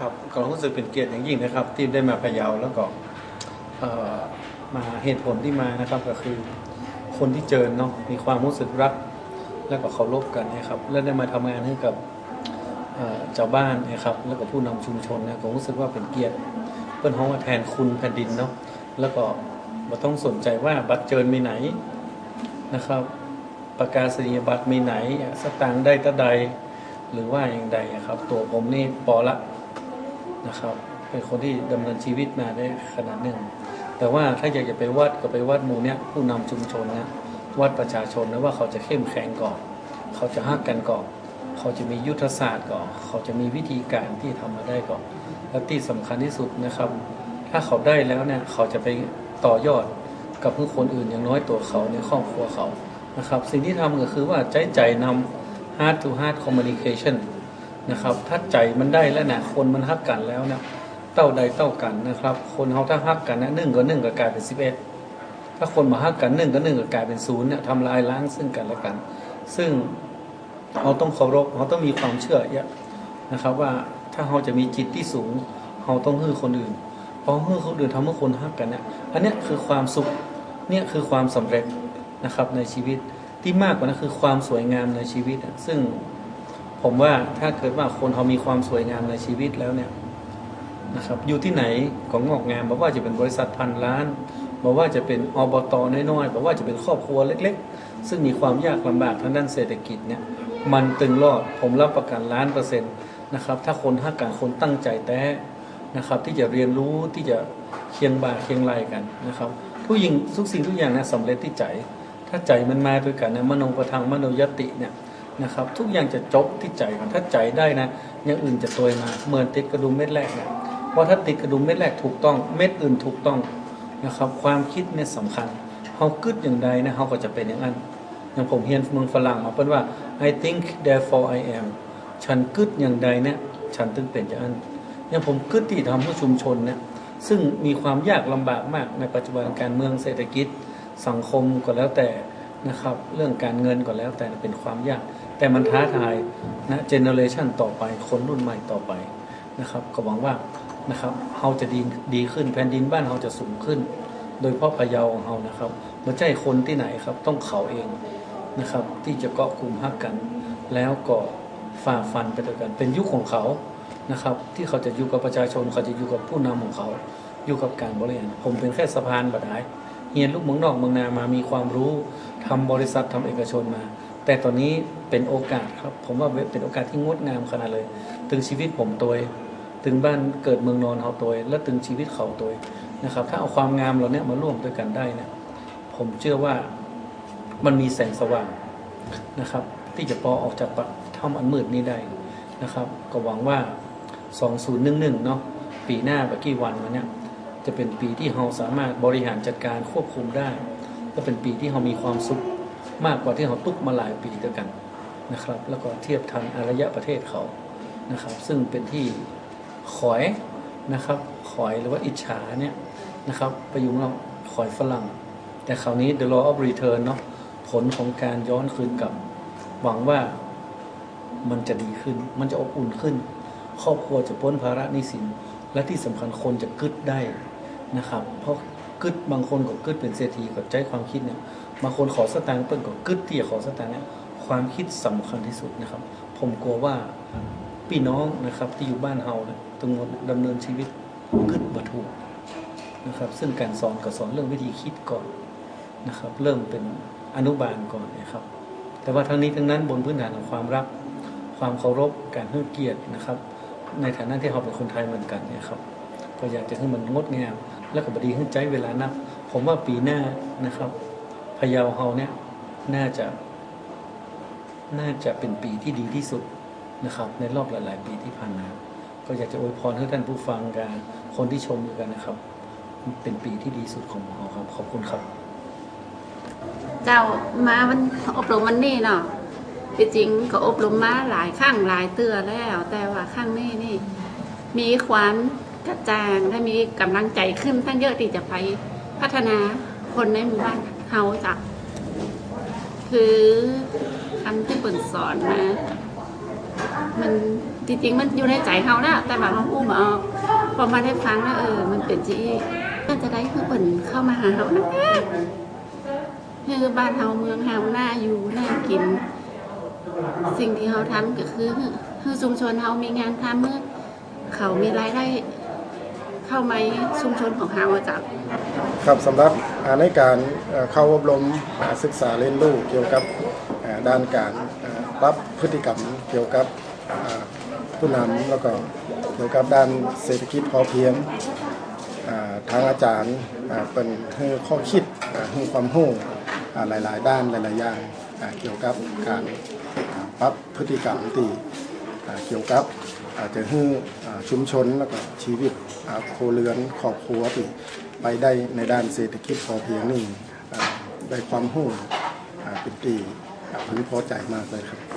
ครับก็รู้สึกเป็นเกียรติอย่างยิ่งนะครับ ที่ได้มาพะเยาแล้วก็มาเหตุผลที่มานะครับก็คือคนที่เจอเนาะมีความรู้สึกรัก แล้วก็เคารพกันนะครับและได้มาทำงานให้กับเจ้าบ้านนะครับ แล้วก็ผู้นำชุมชนนะผมรู้สึกว่าเป็นเกียรติเพื่อนห้องว่าแทนคุณแผ่นดินเนาะแล้วก็มาต้องสนใจว่าบัตรเจิญมีไหนนะครับประกาศนียบัตรมีไหนสตางค์ได้ตะใดหรือว่าอย่างใดอะครับ ตัวผมนี่ปอละ นะครับ เป็นคนที่ดำเนินชีวิตมาได้ขนาดหนึ่ง แต่ว่าถ้าอยากจะไปวัดก็ไปวัดหมู่เนี้ยผู้นำชุมชนนะวัดประชาชนนะว่าเขาจะเข้มแข็งก่อน เขาจะฮักกันก่อน เขาจะมียุทธศาสตร์ก่อน เขาจะมีวิธีการที่ทำมาได้ก่อนและที่สำคัญที่สุดนะครับ ถ้าเขาได้แล้วเนี่ยเขาจะไปต่อยอดกับผู้คนอื่นอย่างน้อยตัวเขาในครอบครัวเขานะครับ สิ่งที่ทำก็คือว่าใจใจนำ heart to heart communication นะครับ ถ้าใจมันได้แล้วนะคนมันฮักกันแล้วนะเต้าใดเต้ากันนะครับ คนเขาถ้าฮักกันนะหนึ่งก็หนึ่งก็กลายเป็นสิบเอ็ดถ้าคนมาฮักกันหนึ่งก็หนึ่งก็กลายเป็นศูนย์เนี่ยทำลายล้างซึ่งกันและกัน ซึ่งเราต้องเคารพเราต้องมีความเชื่อเยอะนะครับ ว่าถ้าเราจะมีจิตที่สูงเราต้องฮื้อคนอื่นเพราะฮื้อคนอื่นทำให้คนฮักกันเนี่ยอันเนี้ยคือความสุขเนี่ยคือความสำเร็จนะครับในชีวิตที่มากกว่านั้นคือความสวยงามในชีวิต ซึ่ง ผมว่าถ้าเกิดว่าคนเขามีความสวยงามในชีวิตแล้วเนี่ยนะครับอยู่ที่ไหนก็งงอกงามบอกว่าจะเป็นบริษัทพันล้านบอกว่าจะเป็นอบตน้อยๆบอกว่าจะเป็นครอบครัวเล็ก ๆ ซึ่งมีความยากลำบากทางด้านเศรษฐกิจเนี่ยมันตึงรอดผมรับประกันล้านเปอร์เซ็นต์นะครับถ้าคนห้าการคนตั้งใจแต้นะครับที่จะเรียนรู้ที่จะเคียงบ่าเคียงไหลกันนะครับทุกยิงทุกสิ่งทุกอย่างนะสำเร็จที่ใจ ถ้าใจมันมาด้วยกันนะมโนประทังมโนยติเนี่ย นะครับ ทุกอย่างจะจบที่ใจก่อนถ้าใจได้นะอย่างอื่นจะตัวมาเหมือนติดกระดุมเม็ดแรกเนี่ยเพราถ้าติดกระดุมเม็ดแรกถูกต้องเม็ดอื่นถูกต้องนะครับ ความคิดเนี่ยสำคัญเขากึดอย่างใดนะเขาก็จะเป็นอย่างนั้นอย่างผมเรียนเมืองฝรั่งมาเป็นว่า I think therefore I am ฉันกึดอย่างใดเนี่ยฉันถึงเป็นอย่างนั้นอย่างผมกึดที่ทำให้ชุมชนเนี่ยซึ่งมีความยากลำบากมากในปัจจุบันการเมืองเศรษฐกิจสังคมก็แล้วแต่นะครับ เรื่องการเงินก็แล้วแต่เป็นความยาก แต่มันท้าทายนะเจเนอเรชันต่อไปคนรุ่นใหม่ต่อไปนะครับก็หวังว่านะครับเราจะดีดีขึ้นแผ่นดินบ้านเราจะสูงขึ้น โดยเฉพาะพะเยาของเรานะครับไม่ใช่คนที่ไหนครับต้องเขาเองนะครับ ที่จะเกาะกลุ่มฮักกัน แล้วก็ฝ่าฟันไปด้วยกัน เป็นยุคของเขานะครับ ที่เขาจะอยู่กับประชาชนเขาจะอยู่กับผู้นำของเขา อยู่กับการบริหารผมเป็นแค่สะพานบัดายเฮียนลูกเมืองนอกเมืองนามามีความรู้ทำบริษัททำเอกชนมา แต่ตอนนี้เป็นโอกาสครับ ผมว่าเป็นโอกาสที่งดงามขนาดเลย ถึงชีวิตผมตัวถึงบ้านเกิดเมืองนอนเขาตัวและถึงชีวิตเขาตัวนะครับ ถ้าเอาความงามเราเนี่ยมาร่วมด้วยกันได้เนี่ยผมเชื่อว่ามันมีแสงสว่างนะครับ ที่จะพอออกจากปะถ้ำอันมืดนี้ได้นะครับ ก็หวังว่า 2011 เนาะปีหน้าบบกี่วันมาเนี่ยจะเป็นปีที่เราสามารถบริหารจัดการควบคุมได้ ก็เป็นปีที่เรามีความสุข มากกว่าที่เขาตุกมาหลายปีด้วยกันนะครับ แล้วก็เทียบทันอารยะประเทศเขานะครับ ซึ่งเป็นที่ขอยนะครับขอยหรือว่าอิจฉาเนี่ยนะครับประยุงเราขอยฝรั่ง แต่คราวนี้ the law of return เนาะผลของการย้อนคืนกลับ หวังว่ามันจะดีขึ้น มันจะอบอุ่นขึ้น ครอบครัวจะพ้นภาระนี้สินและที่สำคัญคนจะกึดได้นะครับ เพราะ กึดบางคนก็กึดเป็นเศรษฐีกับใจความคิดเนี่ยบางคนขอสตางค์เปิ้ลก็กึดที่จะขอสตางค์เนี่ยความคิดสำคัญที่สุดนะครับ ผมกลัวว่าพี่น้องนะครับที่อยู่บ้านเฮาเนี่ยต้องดำเนินชีวิตกึดบัถูกนะครับ ซึ่งการสอนก็สอนเรื่องวิธีคิดก่อนนะครับ เริ่มเป็นอนุบาลก่อนนะครับ แต่ว่าทั้งนี้ทั้งนั้นบนพื้นฐานของความรัก ความเคารพการให้เกียรตินะครับ ในฐานะที่เราเป็นคนไทยเหมือนกันเนี่ยครับก็อยากจะให้มันงดงาม แล้วก็บดีให้ใจเวลานับ ผมว่าปีหน้านะครับพะเยาเฮาเนี่ยน่าจะ น่าจะเป็นปีที่ดีที่สุดนะครับ ในรอบหลาย ๆ ปีที่ผ่านมาก็อยากจะอวยพรให้ท่านผู้ฟังกันคนที่ชมอยู่กันนะครับ เป็นปีที่ดีสุดของเราครับ ขอบคุณครับ เจ้ามามันอบรมมันนี่เนาะที่จริงก็อบรมมาหลายครั้งหลายเตือแล้ว แต่ว่าครั้งนี้นี่ มีความ กระจ่างและมีกำลังใจขึ้นตั้งเยอะที่จะไปพัฒนาคนในหมู่บ้านเฮาจ้ะคือคำที่เปิ่นสอนมา มันจริงๆมันอยู่ในใจเขาแล้วแต่ว่าเขาอู้มาออกพอมาได้ฟังแล้วเออ มันเป็นจีน่าจะได้คือเปิ่นเข้ามาหาเขานะคือบ้านเฮาเมืองเฮาหน้าอยู่หน้ากิน สิ่งที่เขาทำก็คือคือชุมชนเฮามีงานทำเมื่อเขามีรายได้ เข้ามาชุมชนของเฮาอะจ้ะครับสำหรับอ่าในการเข้าอบรมอ่าศึกษาเรียนรู้เกี่ยวกับด้านการปรับพฤติกรรมเกี่ยวกับผู้นำแล้วก็เกี่ยวกับด้านเศรษฐกิจพอเพียงทางอาจารย์เป็นข้อคิดอ่าให้ความรู้หลาย ๆ ด้านหลาย ๆ อย่างเกี่ยวกับการปรับพฤติกรรมที่เกี่ยวกับ อาจจะให้ชุมชนแล้วก็ชีวิตโคเรือนครอบครัวที่ไปได้ในด้านเศรษฐกิจพอเพียงนี่ได้ความหู้เป็นตีอ่าพึงพอใจมากเลยครับ